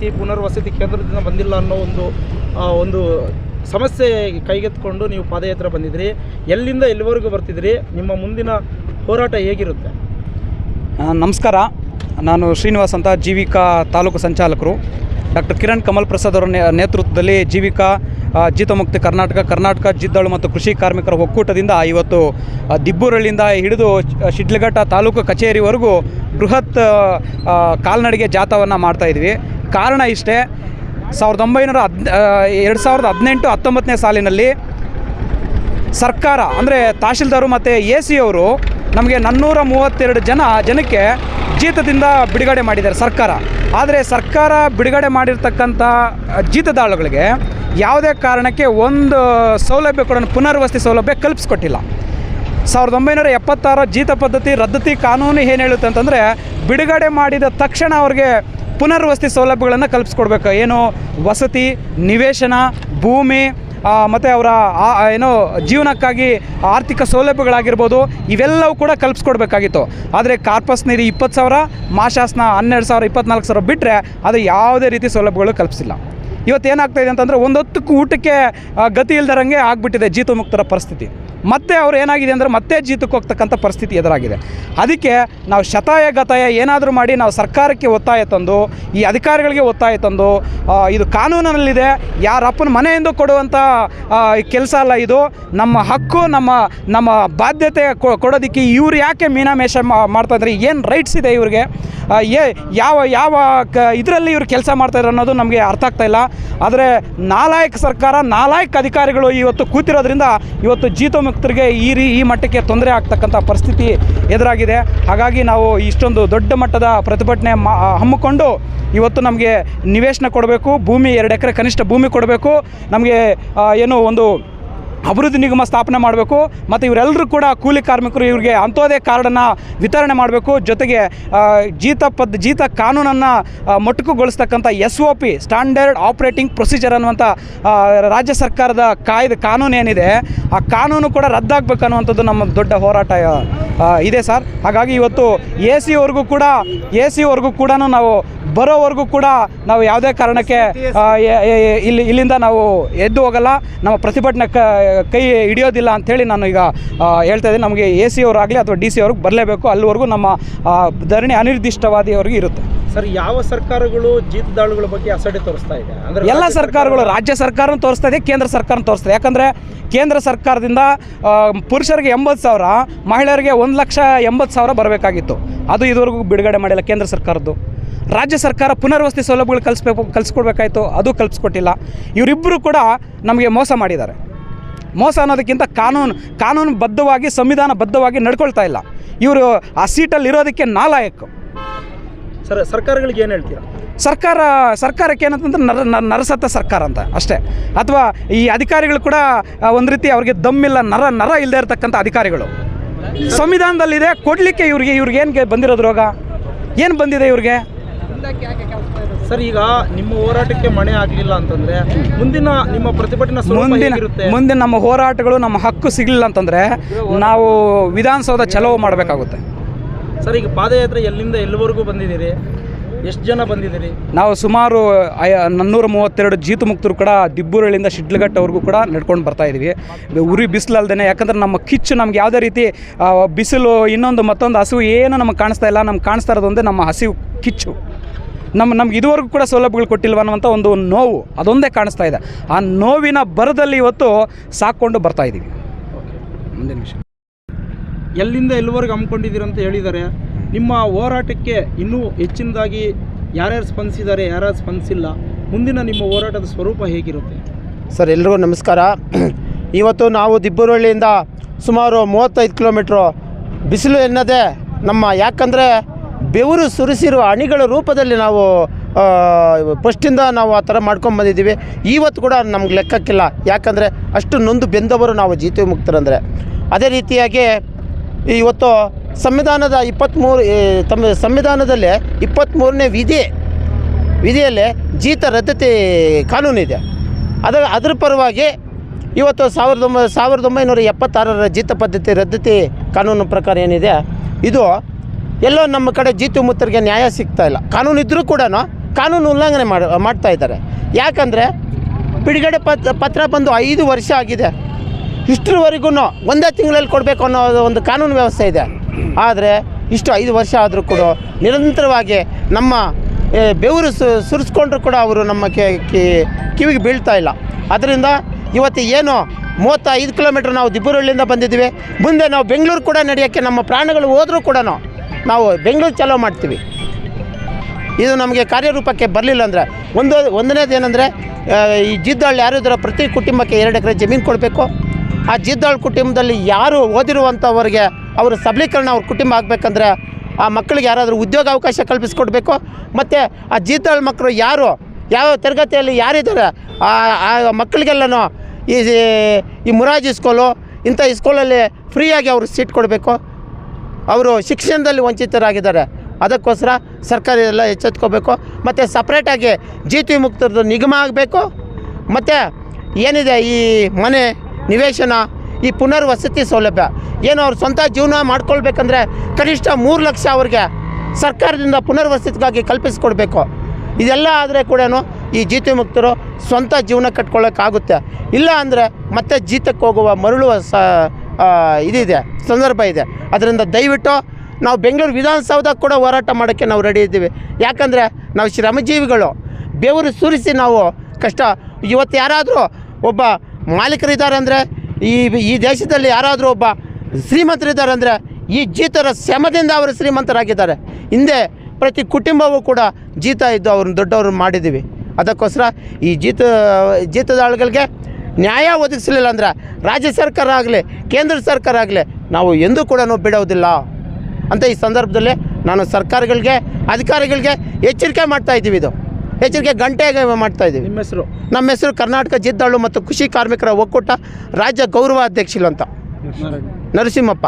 ವಸತಿ ಪುನರ್ವಸತಿ ಕೇಂದ್ರದಿಂದ ಬಂದಿಲ್ಲ ಅನ್ನೋ ಒಂದು ಒಂದು ಸಮಸ್ಯೆ ಕೈಗೆತ್ಕೊಂಡು ನೀವು ಪಾದಯಾತ್ರೆ ಬಂದಿದ್ರಿ. ಎಲ್ಲಿಂದ ಎಲ್ಲಿವರೆಗೂ ಬರ್ತಿದ್ರಿ? ನಿಮ್ಮ ಮುಂದಿನ ಹೋರಾಟ ಹೇಗಿರುತ್ತೆ? ನಮಸ್ಕಾರ. ನಾನು ಶ್ರೀನಿವಾಸ್ ಅಂತ, ಜೀವಿಕಾ ತಾಲೂಕು ಸಂಚಾಲಕರು. ಡಾಕ್ಟರ್ ಕಿರಣ್ ಕಮಲ್ ಪ್ರಸಾದ್ ಅವರ ನೇತೃತ್ವದಲ್ಲಿ ಜೀವಿಕಾ ಜೀತಮುಕ್ತಿ ಕರ್ನಾಟಕ ಕರ್ನಾಟಕ, ಜಿದ್ದಾಳು ಮತ್ತು ಕೃಷಿ ಕಾರ್ಮಿಕರ ಒಕ್ಕೂಟದಿಂದ ಇವತ್ತು ದಿಬ್ಬೂರಳ್ಳಿಯಿಂದ ಹಿಡಿದು ಶಿಡ್ಲಘಟ್ಟ ತಾಲೂಕು ಕಚೇರಿವರೆಗೂ ಬೃಹತ್ ಕಾಲ್ನಡಿಗೆ ಜಾಥಾವನ್ನು ಮಾಡ್ತಾಯಿದ್ವಿ ಕಾರಣ ಇಷ್ಟೇ. ಸಾವಿರದ ಒಂಬೈನೂರ ಹದ್ ಎರಡು ಸಾವಿರದ ಹದಿನೆಂಟು, ಹತ್ತೊಂಬತ್ತನೇ ಸಾಲಿನಲ್ಲಿ ಸರ್ಕಾರ, ಅಂದರೆ ತಹಶೀಲ್ದಾರು ಮತ್ತು ಎ ಸಿ ಅವರು ನಮಗೆ ನಾನ್ನೂರ ಮೂವತ್ತೆರಡು ಜನ, ಜನಕ್ಕೆ ಜೀತದಿಂದ ಬಿಡುಗಡೆ ಮಾಡಿದ್ದಾರೆ ಸರ್ಕಾರ. ಆದರೆ ಸರ್ಕಾರ ಬಿಡುಗಡೆ ಮಾಡಿರ್ತಕ್ಕಂಥ ಜೀತದಾಳುಗಳಿಗೆ ಯಾವುದೇ ಕಾರಣಕ್ಕೆ ಒಂದು ಸೌಲಭ್ಯ ಕೂಡ, ಪುನರ್ವಸತಿ ಸೌಲಭ್ಯ ಕಲ್ಪಿಸ್ಕೊಟ್ಟಿಲ್ಲ. ಸಾವಿರದ ಒಂಬೈನೂರ ಎಪ್ಪತ್ತಾರು ಜೀತ ಪದ್ಧತಿ, ರದ್ದತಿ ಕಾನೂನು ಏನು ಹೇಳುತ್ತೆ ಅಂತಂದರೆ, ಬಿಡುಗಡೆ ಮಾಡಿದ ತಕ್ಷಣ ಅವ್ರಿಗೆ ಪುನರ್ವಸತಿ ಸೌಲಭ್ಯಗಳನ್ನು ಕಲ್ಪಿಸ್ಕೊಡ್ಬೇಕು. ಏನು ವಸತಿ, ನಿವೇಶನ, ಭೂಮಿ ಮತ್ತು ಅವರ ಏನು ಜೀವನಕ್ಕಾಗಿ ಆರ್ಥಿಕ ಸೌಲಭ್ಯಗಳಾಗಿರ್ಬೋದು, ಇವೆಲ್ಲವೂ ಕೂಡ ಕಲ್ಪಿಸ್ಕೊಡ್ಬೇಕಾಗಿತ್ತು. ಆದರೆ ಕಾರ್ಪಸ್ ನೀರಿ ಇಪ್ಪತ್ತು ಸಾವಿರ, ಮಾಶಾಸ್ನ ಹನ್ನೆರಡು ಸಾವಿರ, ಇಪ್ಪತ್ನಾಲ್ಕು ಸಾವಿರ ಬಿಟ್ಟರೆ ಅದು ಯಾವುದೇ ರೀತಿ ಸೌಲಭ್ಯಗಳು ಕಲ್ಪಿಸಿಲ್ಲ. ಇವತ್ತು ಏನಾಗ್ತಾ ಇದೆ ಅಂತಂದರೆ ಒಂದೊತ್ತಕ್ಕೂ ಊಟಕ್ಕೆ ಗತಿ ಇಲ್ದರಂಗೆ ಆಗಿಬಿಟ್ಟಿದೆ ಜೀತು ಮುಕ್ತರ ಪರಿಸ್ಥಿತಿ. ಮತ್ತೆ ಅವ್ರು ಏನಾಗಿದೆ ಅಂದರೆ ಮತ್ತೆ ಜೀತಕ್ಕೆ ಹೋಗ್ತಕ್ಕಂಥ ಪರಿಸ್ಥಿತಿ ಎದುರಾಗಿದೆ. ಅದಕ್ಕೆ ನಾವು ಶತಾಯ ಗತಾಯ ಏನಾದರೂ ಮಾಡಿ ನಾವು ಸರ್ಕಾರಕ್ಕೆ ಒತ್ತಾಯ ತಂದು, ಈ ಅಧಿಕಾರಿಗಳಿಗೆ ಒತ್ತಾಯ ತಂದು ಇದು ಕಾನೂನಿನಲ್ಲಿದೆ ಯಾರಪ್ಪನ ಮನೆಯಿಂದ ಕೊಡುವಂಥ ಕೆಲಸ ಅಲ್ಲ ಇದು. ನಮ್ಮ ಹಕ್ಕು, ನಮ್ಮ ನಮ್ಮ ಬಾಧ್ಯತೆ ಕೊಡೋದಕ್ಕೆ ಇವ್ರು ಯಾಕೆ ಮೀನಾಮೇಷ ಇದ್ದಾರೆ ಏನು ರೈಟ್ಸ್ ಇದೆ ಇವ್ರಿಗೆ? ಯಾವ ಯಾವ ಕ, ಇದರಲ್ಲಿ ಇವ್ರು ಕೆಲಸ ಮಾಡ್ತಾಯಿದ್ರು ಅನ್ನೋದು ನಮಗೆ ಅರ್ಥ ಆಗ್ತಾ ಇಲ್ಲ. ಆದರೆ ನಾಲಾಯಕ್ ಸರ್ಕಾರ, ನಾಲಾಯಕ್ ಅಧಿಕಾರಿಗಳು ಇವತ್ತು ಕೂತಿರೋದ್ರಿಂದ ಇವತ್ತು ಜೀತಮುಕ್ತರಿಗೆ ಈ ರೀ, ಈ ಮಟ್ಟಕ್ಕೆ ತೊಂದರೆ ಆಗ್ತಕ್ಕಂಥ ಪರಿಸ್ಥಿತಿ ಎದುರಾಗಿದೆ. ಹಾಗಾಗಿ ನಾವು ಇಷ್ಟೊಂದು ದೊಡ್ಡ ಮಟ್ಟದ ಪ್ರತಿಭಟನೆ ಮಾ ಹಮ್ಮಿಕೊಂಡು ಇವತ್ತು ನಮಗೆ ನಿವೇಶನ ಕೊಡಬೇಕು. ಭೂಮಿ ಎರಡು ಎಕರೆ ಕನಿಷ್ಠ ಭೂಮಿ ಕೊಡಬೇಕು. ನಮಗೆ ಏನು ಒಂದು ಅಭಿವೃದ್ಧಿ ನಿಗಮ ಸ್ಥಾಪನೆ ಮಾಡಬೇಕು ಮತ್ತು ಇವರೆಲ್ಲರೂ ಕೂಡ ಕೂಲಿ ಕಾರ್ಮಿಕರು ಇವರಿಗೆ ಅಂಥೋದೇ ಕಾರ್ಡನ್ನು ವಿತರಣೆ ಮಾಡಬೇಕು. ಜೊತೆಗೆ ಜೀತ ಪದ್, ಜೀತ ಕಾನೂನನ್ನು ಮೊಟಕುಗೊಳಿಸ್ತಕ್ಕಂಥ S O P, standard operating procedure ಅನ್ನುವಂಥ ರಾಜ್ಯ ಸರ್ಕಾರದ ಕಾಯ್ದೆ, ಕಾನೂನು ಏನಿದೆ, ಆ ಕಾನೂನು ಕೂಡ ರದ್ದಾಗಬೇಕು ಅನ್ನುವಂಥದ್ದು ನಮ್ಮ ದೊಡ್ಡ ಹೋರಾಟ ಇದೆ ಸರ್. ಹಾಗಾಗಿ ಇವತ್ತು ಎ ಸಿವರೆಗೂ ಕೂಡ ಎ ಸಿವರೆಗೂ ಕೂಡ ನಾವು ಬರೋವರೆಗೂ ಕೂಡ ನಾವು ಯಾವುದೇ ಕಾರಣಕ್ಕೆ ಇಲ್ಲಿ, ಇಲ್ಲಿಂದ ನಾವು ಎದ್ದು ಹೋಗಲ್ಲ. ನಮ್ಮ ಪ್ರತಿಭಟನೆ ಕ ಹಿಡಿಯೋದಿಲ್ಲ ಅಂಥೇಳಿ ನಾನು ಈಗ ಹೇಳ್ತಾ ಇದ್ದೀನಿ. ನಮಗೆ ಎ ಸಿ ಅವರಾಗಲಿ ಅಥವಾ ಡಿ ಸಿ ಅವ್ರಿಗೆ ಬರಲೇಬೇಕು. ಅಲ್ಲಿವರೆಗೂ ನಮ್ಮ ಧರಣಿ ಅನಿರ್ದಿಷ್ಟವಾದಿಯವರಿಗೂ ಇರುತ್ತೆ. ಸರ್ ಯಾವ ಸರ್ಕಾರಗಳು ಜೀತದಾಳುಗಳ ಬಗ್ಗೆ ಅಸಡ್ಡೆ ತೋರಿಸ್ತಾ ಇದೆ? ಅಂದ್ರೆ ಎಲ್ಲ ಸರ್ಕಾರಗಳು ರಾಜ್ಯ ಸರ್ಕಾರ ತೋರಿಸ್ತಾ ಇದೆ ಕೇಂದ್ರ ಸರ್ಕಾರ ತೋರಿಸ್ತಾ ಇದೆ. ಯಾಕಂದರೆ ಕೇಂದ್ರ ಸರ್ಕಾರದಿಂದ ಪುರುಷರಿಗೆ ಎಂಬತ್ತು ಸಾವಿರ ಮಹಿಳೆಯರಿಗೆ ಒಂದು ಲಕ್ಷ ಎಂಬತ್ತು ಸಾವಿರ ಬರಬೇಕಾಗಿತ್ತು. ಅದು ಇದುವರೆಗೂ ಬಿಡುಗಡೆ ಮಾಡಿಲ್ಲ ಕೇಂದ್ರ ಸರ್ಕಾರದ್ದು. ರಾಜ್ಯ ಸರ್ಕಾರ ಪುನರ್ವಸತಿ ಸೌಲಭ್ಯಗಳು ಕಲಿಸ್ಬೇಕು ಕಲಿಸ್ಕೊಡ್ಬೇಕಾಯ್ತು ಅದು ಕಲಿಸ್ಕೊಟ್ಟಿಲ್ಲ. ಇವರಿಬ್ಬರು ಕೂಡ ನಮಗೆ ಮೋಸ ಮಾಡಿದ್ದಾರೆ. ಮೋಸ ಅನ್ನೋದಕ್ಕಿಂತ ಕಾನೂನು ಕಾನೂನು ಬದ್ಧವಾಗಿ ಸಂವಿಧಾನ ಬದ್ಧವಾಗಿ ನಡ್ಕೊಳ್ತಾ ಇಲ್ಲ. ಇವರು ಆ ಸೀಟಲ್ಲಿ ಇರೋದಕ್ಕೆ ನಾಲಾಯಕ್. ಸರ್ ಸರ್ಕಾರಗಳಿಗೆ ಏನು ಹೇಳ್ತೀರಾ? ಸರ್ಕಾರ ಸರ್ಕಾರಕ್ಕೆ ಏನಂತಂದ್ರೆ ನರ ನರಸತ್ತ ಸರ್ಕಾರ ಅಂತ ಅಷ್ಟೇ. ಅಥವಾ ಈ ಅಧಿಕಾರಿಗಳು ಕೂಡ ಒಂದು ರೀತಿ ಅವ್ರಿಗೆ ದಮ್ಮಿಲ್ಲ ನರ ನರ ಇಲ್ಲದೆ ಇರತಕ್ಕಂಥ ಅಧಿಕಾರಿಗಳು. ಸಂವಿಧಾನದಲ್ಲಿದೆ ಕೊಡಲಿಕ್ಕೆ ಇವ್ರಿಗೆ ಇವ್ರಿಗೆ ಏನು ಬಂದಿರೋದು ರೋಗ? ಏನು ಬಂದಿದೆ ಇವ್ರಿಗೆ? ಸರ್ ಈಗ ನಿಮ್ಮ ಹೋರಾಟಕ್ಕೆ ಮಣೆ ಆಗಲಿಲ್ಲ ಅಂತಂದ್ರೆ ಮುಂದಿನ ನಿಮ್ಮ ಪ್ರತಿಭಟನೆ ಮುಂದಿನ ಮುಂದಿನ ನಮ್ಮ ಹೋರಾಟಗಳು ನಮ್ಮ ಹಕ್ಕು ಸಿಗಲಿಲ್ಲ ಅಂತಂದರೆ ನಾವು ವಿಧಾನಸೌಧ ಚಲೋ ಮಾಡಬೇಕಾಗುತ್ತೆ. ಸರ್ ಈಗ ಪಾದಯಾತ್ರೆ ಎಲ್ಲಿಂದ ಎಲ್ಲಿವರೆಗೂ ಬಂದಿದ್ದೀರಿ? ಎಷ್ಟು ಜನ ಬಂದಿದ್ದೀರಿ? ನಾವು ಸುಮಾರು ನನ್ನೂರ ಮೂವತ್ತೆರಡು ಜೀತು ಮುಕ್ತರು ಕೂಡ ದಿಬ್ಬೂರಳ್ಳಿಯಿಂದ ಶಿಡ್ಲಘಟ್ಟವರೆಗೂ ಕೂಡ ನಡ್ಕೊಂಡು ಬರ್ತಾ ಇದ್ದೀವಿ ಉರಿ ಬಿಸಿಲಲ್ದೇ ಯಾಕಂದ್ರೆ ನಮ್ಮ ಕಿಚ್ಚು ನಮ್ಗೆ ಯಾವುದೇ ರೀತಿ ಬಿಸಿಲು ಇನ್ನೊಂದು ಮತ್ತೊಂದು ಹಸಿವು ಏನು ನಮಗೆ ಕಾಣಿಸ್ತಾ ಇಲ್ಲ. ನಮ್ಗೆ ಕಾಣಿಸ್ತಾ ಇರೋದು ಒಂದೇ ನಮ್ಮ ಹಸಿವು ಕಿಚ್ಚು. ನಮ್ಮ ನಮ್ಗೆ ಇದುವರೆಗೂ ಕೂಡ ಸೌಲಭ್ಯಗಳು ಕೊಟ್ಟಿಲ್ವ ಅನ್ನುವಂಥ ಒಂದು ನೋವು ಅದೊಂದೇ ಕಾಣಿಸ್ತಾ ಇದೆ. ಆ ನೋವಿನ ಬರದಲ್ಲಿ ಇವತ್ತು ಸಾಕ್ಕೊಂಡು ಬರ್ತಾ ಇದ್ದೀವಿ ಮುಂದಿನ ವಿಷಯ. ಎಲ್ಲಿಂದ ಎಲ್ಲಿವರೆಗೆ ಹಮ್ಮಿಕೊಂಡಿದ್ದೀರ ಅಂತ ಹೇಳಿದ್ದಾರೆ ನಿಮ್ಮ ಹೋರಾಟಕ್ಕೆ ಇನ್ನೂ ಹೆಚ್ಚಿನದಾಗಿ ಯಾರ್ಯಾರು ಸ್ಪಂದಿಸಿದ್ದಾರೆ, ಯಾರ್ಯಾರು ಸ್ಪಂದಿಸಿಲ್ಲ, ಮುಂದಿನ ನಿಮ್ಮ ಹೋರಾಟದ ಸ್ವರೂಪ ಹೇಗಿರುತ್ತೆ? ಸರ್, ಎಲ್ರಿಗೂ ನಮಸ್ಕಾರ. ಇವತ್ತು ನಾವು ದಿಬ್ಬರಹಳ್ಳಿಯಿಂದ ಸುಮಾರು ಮೂವತ್ತೈದು ಕಿಲೋಮೀಟ್ರು ಬಿಸಿಲು ಎನ್ನದೇ ನಮ್ಮ ಯಾಕಂದರೆ ಬೆವರು ಸುರಿಸಿರುವ ಅಣಿಗಳ ರೂಪದಲ್ಲಿ ನಾವು ಫಸ್ಟಿಂದ ನಾವು ಆ ಥರ ಮಾಡ್ಕೊಂಡು ಬಂದಿದ್ದೀವಿ. ಇವತ್ತು ಕೂಡ ನಮ್ಗೆ ಲೆಕ್ಕಕ್ಕಿಲ್ಲ. ಯಾಕಂದರೆ ಅಷ್ಟು ನೊಂದು ಬೆಂದವರು ನಾವು ಜೀತ ಮುಕ್ತರಂದರೆ ಅದೇ ರೀತಿಯಾಗಿ ಇವತ್ತು ಸಂವಿಧಾನದ ಇಪ್ಪತ್ತ್ಮೂರು ತಮ್ಮ ಸಂವಿಧಾನದಲ್ಲಿ ಇಪ್ಪತ್ತ್ಮೂರನೇ ವಿಧಿ, ವಿಧಿಯಲ್ಲಿ ಜೀತ ರದ್ದತಿ ಕಾನೂನಿದೆ. ಅದರ ಅದರ ಪರವಾಗಿ ಇವತ್ತು ಸಾವಿರದ ಒಂಬೈ, ಸಾವಿರದ ಒಂಬೈನೂರ ಎಪ್ಪತ್ತಾರರ ಜೀತ ಪದ್ಧತಿ ರದ್ದತಿ ಕಾನೂನು ಪ್ರಕಾರ ಏನಿದೆ, ಇದು ಎಲ್ಲೋ ನಮ್ಮ ಕಡೆ ಜೀತು ಮುತ್ತರಿಗೆ ನ್ಯಾಯ ಸಿಗ್ತಾ ಇಲ್ಲ. ಕಾನೂನು ಇದ್ದರೂ ಕೂಡ ಕಾನೂನು ಉಲ್ಲಂಘನೆ ಮಾಡಿ, ಮಾಡ್ತಾ ಇದ್ದಾರೆ. ಯಾಕಂದರೆ ಬಿಡುಗಡೆ ಪತ್ರ ಪತ್ರ ಬಂದು ಐದು ವರ್ಷ ಆಗಿದೆ. ಇಷ್ಟರವರೆಗೂ ಒಂದೇ ತಿಂಗಳಲ್ಲಿ ಕೊಡಬೇಕು ಅನ್ನೋ ಒಂದು ಕಾನೂನು ವ್ಯವಸ್ಥೆ ಇದೆ. ಆದರೆ ಇಷ್ಟು ಐದು ವರ್ಷ ಆದರೂ ಕೂಡ ನಿರಂತರವಾಗಿ ನಮ್ಮ ಬೆವರು ಸು, ಸುರಿಸ್ಕೊಂಡ್ರು ಕೂಡ ಅವರು ನಮ್ಮ ಕಿವಿಗೆ ಬೀಳ್ತಾ ಇಲ್ಲ. ಅದರಿಂದ ಇವತ್ತು ಏನು ಮೂವತ್ತೈದು ಕಿಲೋಮೀಟ್ರ್ ನಾವು ದಿಬ್ಬರಳ್ಳಿಯಿಂದ ಬಂದಿದ್ದೀವಿ. ಮುಂದೆ ನಾವು ಬೆಂಗಳೂರು ಕೂಡ ನಡೆಯೋಕ್ಕೆ ನಮ್ಮ ಪ್ರಾಣಗಳು ಹೋದರೂ ಕೂಡ ನಾವು ಬೆಂಗಳೂರು ಚಲೋ ಮಾಡ್ತೀವಿ. ಇದು ನಮಗೆ ಕಾರ್ಯರೂಪಕ್ಕೆ ಬರಲಿಲ್ಲ ಅಂದರೆ ಒಂದು, ಒಂದನೇದು ಏನಂದರೆ ಈ ಜಿದ್ದಾಳ್ ಯಾರು ಇದ್ದಾರೋ ಪ್ರತಿ ಕುಟುಂಬಕ್ಕೆ ಎರಡು ಎಕರೆ ಜಮೀನು ಕೊಡಬೇಕು. ಆ ಜಿದ್ದಾಳ್ ಕುಟುಂಬದಲ್ಲಿ ಯಾರು ಓದಿರುವಂಥವ್ರಿಗೆ ಅವರು ಸಬಲೀಕರಣ ಅವ್ರ ಕುಟುಂಬ ಆಗಬೇಕಂದ್ರೆ ಆ ಮಕ್ಕಳಿಗೆ ಯಾರಾದರೂ ಉದ್ಯೋಗ ಅವಕಾಶ ಕಲ್ಪಿಸ್ಕೊಡ್ಬೇಕು. ಮತ್ತು ಆ ಜಿದ್ದಾಳ್ ಮಕ್ಕಳು ಯಾರು? ಯಾವ ತರಗತಿಯಲ್ಲಿ ಯಾರಿದ್ದಾರೆ? ಆ ಮಕ್ಕಳಿಗೆಲ್ಲನೂ ಈ ಈ ಮುರಾಜಿ ಸ್ಕೂಲು, ಇಂಥ ಸ್ಕೂಲಲ್ಲಿ ಫ್ರೀಯಾಗಿ ಅವರು ಸೀಟ್ ಕೊಡಬೇಕು. ಅವರು ಶಿಕ್ಷಣದಲ್ಲಿ ವಂಚಿತರಾಗಿದ್ದಾರೆ. ಅದಕ್ಕೋಸ್ಕರ ಸರ್ಕಾರ ಎಲ್ಲ ಎಚ್ಚೆತ್ಕೋಬೇಕು. ಮತ್ತು ಸಪ್ರೇಟಾಗಿ ಜಿ ಟಿ ಮುಕ್ತರದ್ದು ನಿಗಮ ಆಗಬೇಕು. ಮತ್ತು ಏನಿದೆ ಈ ಮನೆ ನಿವೇಶನ, ಈ ಪುನರ್ವಸತಿ ಸೌಲಭ್ಯ. ಏನು ಅವ್ರ ಸ್ವಂತ ಜೀವನ ಮಾಡ್ಕೊಳ್ಬೇಕಂದ್ರೆ ಕನಿಷ್ಠ ಮೂರು ಲಕ್ಷ ಅವ್ರಿಗೆ ಸರ್ಕಾರದಿಂದ ಪುನರ್ವಸತಿಗಾಗಿ ಕಲ್ಪಿಸಿಕೊಡ್ಬೇಕು. ಇದೆಲ್ಲ ಆದರೆ ಕೂಡ ಈ ಜೀತ ಮುಕ್ತರು ಸ್ವಂತ ಜೀವನ ಕಟ್ಕೊಳ್ಳೋಕ್ಕಾಗುತ್ತೆ ಇಲ್ಲ ಅಂದರೆ ಮತ್ತೆ ಜೀತಕ್ಕೆ ಹೋಗುವ ಮರಳುವ ಸ ಇದಿದೆ, ಸಂದರ್ಭ ಇದೆ. ಅದರಿಂದ ದಯವಿಟ್ಟು ನಾವು ಬೆಂಗಳೂರು ವಿಧಾನಸೌಧ ಕೂಡ ಹೋರಾಟ ಮಾಡೋಕ್ಕೆ ನಾವು ರೆಡಿ ಇದ್ದೀವಿ. ಯಾಕಂದರೆ ನಾವು ಶ್ರಮಜೀವಿಗಳು. ಬೆವರು ಸುರಿಸಿ ನಾವು ಕಷ್ಟ. ಇವತ್ತು ಯಾರಾದರೂ ಒಬ್ಬ ಮಾಲೀಕರಿದ್ದಾರೆ ಅಂದರೆ ಈ ಈ ದೇಶದಲ್ಲಿ ಯಾರಾದರೂ ಒಬ್ಬ ಶ್ರೀಮಂತರಿದ್ದಾರೆ ಅಂದರೆ ಈ ಜೀತರ ಶ್ರಮದಿಂದ ಅವರು ಶ್ರೀಮಂತರಾಗಿದ್ದಾರೆ. ಹಿಂದೆ ಪ್ರತಿ ಕುಟುಂಬವೂ ಕೂಡ ಜೀತ ಇದ್ದು ಅವ್ರನ್ನ ದೊಡ್ಡವ್ರನ್ನ ಮಾಡಿದ್ದೀವಿ. ಅದಕ್ಕೋಸ್ಕರ ಈ ಜೀತ, ಜೀತದಾಳುಗಳಿಗೆ ನ್ಯಾಯ ಒದಗಿಸಲಿಲ್ಲ ಅಂದರೆ ರಾಜ್ಯ ಸರ್ಕಾರ ಆಗಲಿ, ಕೇಂದ್ರ ಸರ್ಕಾರ ಆಗಲಿ ನಾವು ಎಂದೂ ಕೂಡ ಬಿಡೋದಿಲ್ಲ. ಅಂತ ಈ ಸಂದರ್ಭದಲ್ಲಿ ನಾನು ಸರ್ಕಾರಗಳಿಗೆ, ಅಧಿಕಾರಿಗಳಿಗೆ ಎಚ್ಚರಿಕೆ ಮಾಡ್ತಾ ಇದ್ದೀವಿ ಇದು. ಎಚ್ಚರಿಕೆ ಗಂಟೆಗೆ ಮಾಡ್ತಾ ಇದ್ದೀವಿ. ನಿಮ್ಮ ಹೆಸರು? ನಮ್ಮ ಹೆಸರು ಕರ್ನಾಟಕ ಜಿದ್ದಾಳು ಮತ್ತು ಕೃಷಿ ಕಾರ್ಮಿಕರ ಒಕ್ಕೂಟ ರಾಜ್ಯ ಗೌರವ ಅಧ್ಯಕ್ಷರು ಅಂತ. ನರಸಿಂಹಪ್ಪ.